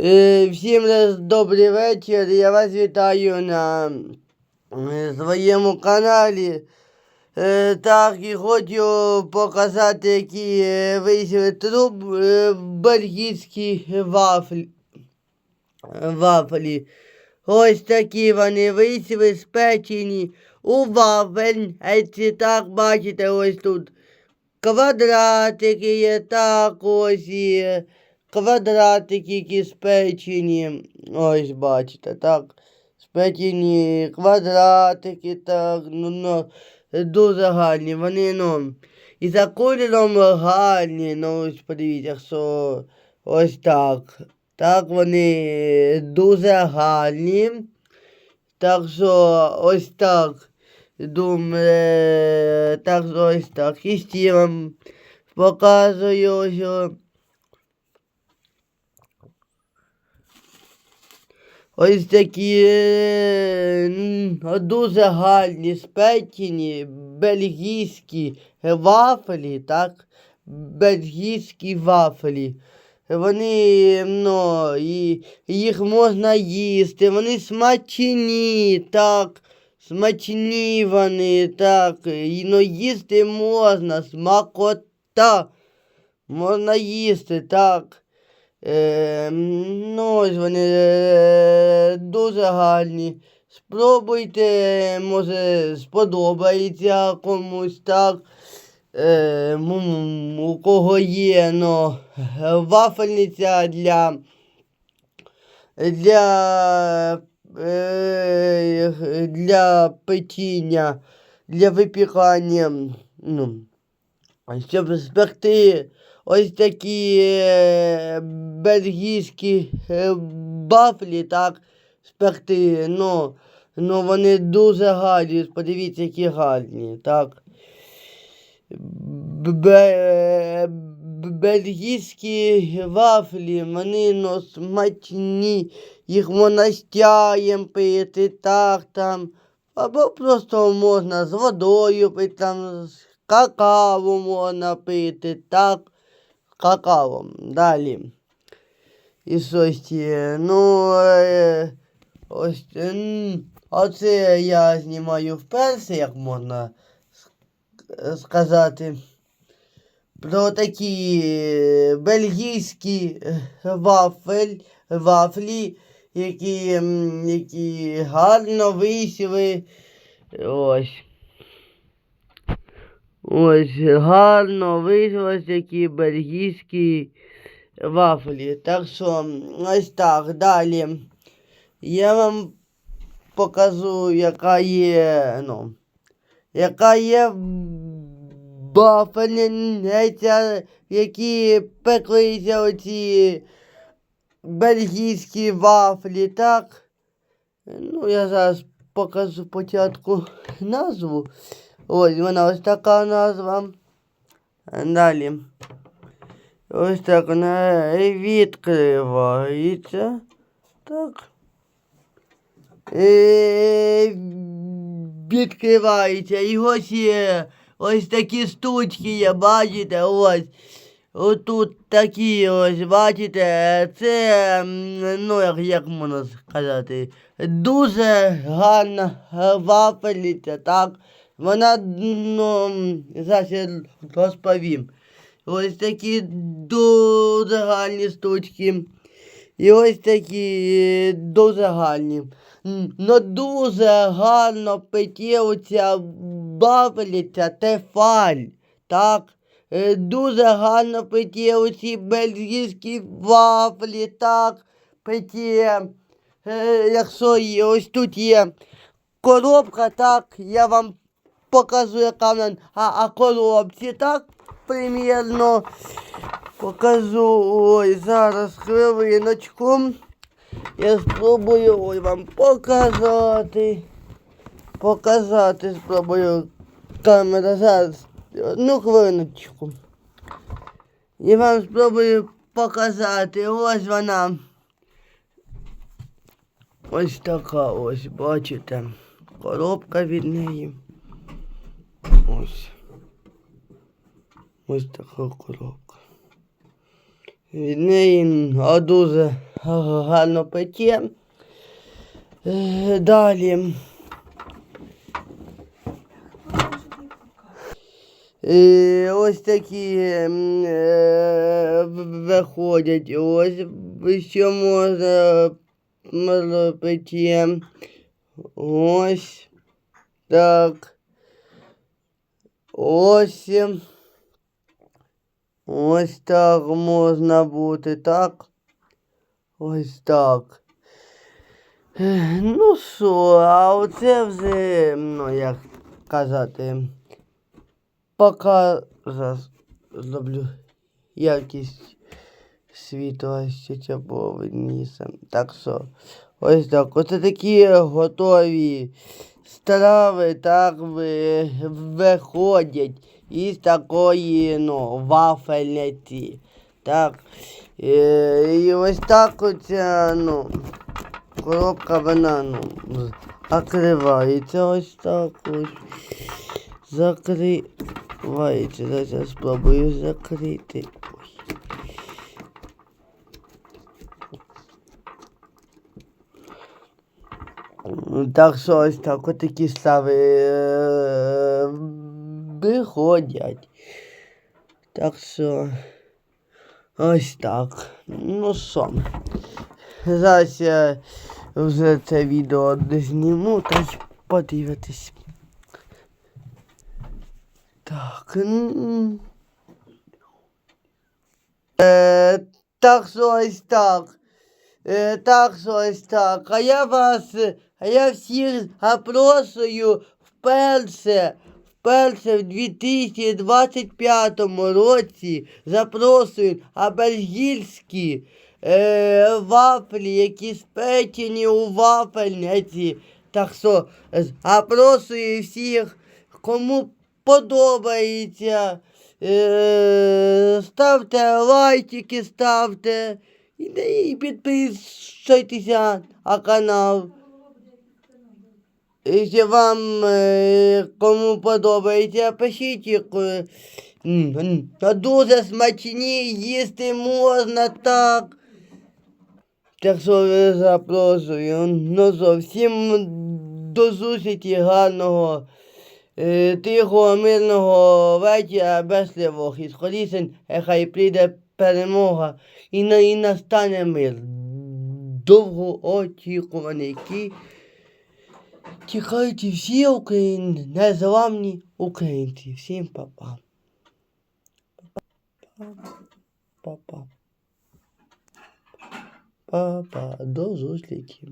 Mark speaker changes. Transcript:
Speaker 1: Е, Всім добрий вечір. Я вас вітаю на е, своєму каналі. Е, Так, і хочу показати, які вийшли труб бельгійські вафлі. вафлі. Ось такі вони вийшли спечені у вафель. А так бачите, ось тут квадратики є, так ось і квадратики, які спечені. Ось бачите, так. Спечені квадратики, так, ну, ну дуже гарні. Вони, ну, і за кольором гарні, ну ось подивіться, що ось так. Так вони дуже гарні. Так що ось так. Думаю, так що ось так. І ще вам показую, що ось такі дуже гарні спечені бельгійські вафлі, так? Бельгійські вафлі. Вони, ну, і їх можна їсти, вони смачні, так, смачні вони, так, і, ну, їсти можна, смакота, можна їсти, так. Е, ну, ось вони е, дуже гарні. Спробуйте, може, сподобається комусь так. Е, у кого є ну, вафельниця для, для, е, для печіння, для випікання, ну, щоб спекти ось такі е, бельгійські е, вафлі, так, спекти, ну, ну вони дуже гарні, подивіться, які гарні, так. Бельгійські вафлі, вони ну, смачні, їх можна з чаєм пити, так там. Або просто можна з водою пити, там, з какао можна пити, так, какао. Далі. І щось. Ну, е, ось, оце я знімаю вперше, як можна сказати. Про такі е, бельгійські е, вафель, вафлі, які, які гарно вийшли. Ось. Ось гарно вийшли такі бельгійські вафлі. Так що ось так. Далі. Я вам покажу, яка є, ну, яка є вафельниця, які пеклися оці бельгійські вафлі, так? Ну, я зараз покажу спочатку назву. Ось вона ось така назва. Далі. Ось так вона відкривається. Так. Е, відкривається. І ось є ось такі штучки є, бачите, ось. Отут такі ось, бачите, це, ну як, як можна сказати, дуже гарна вафельниця, так? Вона, ну, зараз розповім. Ось такі дуже гарні штучки. І ось такі дуже гарні. Ну дуже гарно оця бабелиця тефаль. Так? Е, Дуже гарно пече оці бельгійські вафлі, так, пече. Е, Якщо є, ось тут є коробка, так, я вам покажу, яка вона, а, а коробці, так, примірно. Покажу, ой, зараз хвилиночку. Я спробую ой, вам показати. Показати спробую камера зараз. Одну хвилиночку. І вам спробую показати. Ось вона. Ось така ось, бачите. Коробка від неї. Ось. Ось така коробка. Від неї дуже гарно пече. Е, Далі. Е, ось такі е, виходять. Ось що можна, можна. Ось. Так. Ось. Ось так можна бути, так? Ось так. Ну що, а оце вже, ну як казати, поки зараз зроблю якість світла ще було видніше. Так що, ось так. Оце такі готові страви так ви, виходять із такої, ну, вафельниці. Так. Е, і ось так оця, ну, коробка вона, ну, закривається ось так ось. Закривається. Зараз я спробую закрити. Так що ось так от такі слави е, виходять. Так що ось так. Ну що. Зараз я вже це відео зніму та й подивитись. Так. Е, так що ось так. Е, так що ось так. А я вас, а я всіх запрошую вперше, вперше в 2025 році запрошую абельгільські е, вафлі, які спечені у вафельниці. Так що запрошую всіх, кому подобається. Е, ставте лайки, ставте. І, і підписуйтеся на канал. Якщо вам е, кому подобається, пишіть. е, Дуже смачні, їсти можна так. Так що е, запрошую. Ну що, всім до зустрічі гарного, е, тихого, мирного вечора, без тривог і скорісень, е, хай прийде перемога і, і настане мир. Довгоочікуваний, який і всі українці, незламні українці. Всім па-па. Па-па. Па-па. До зустрічі.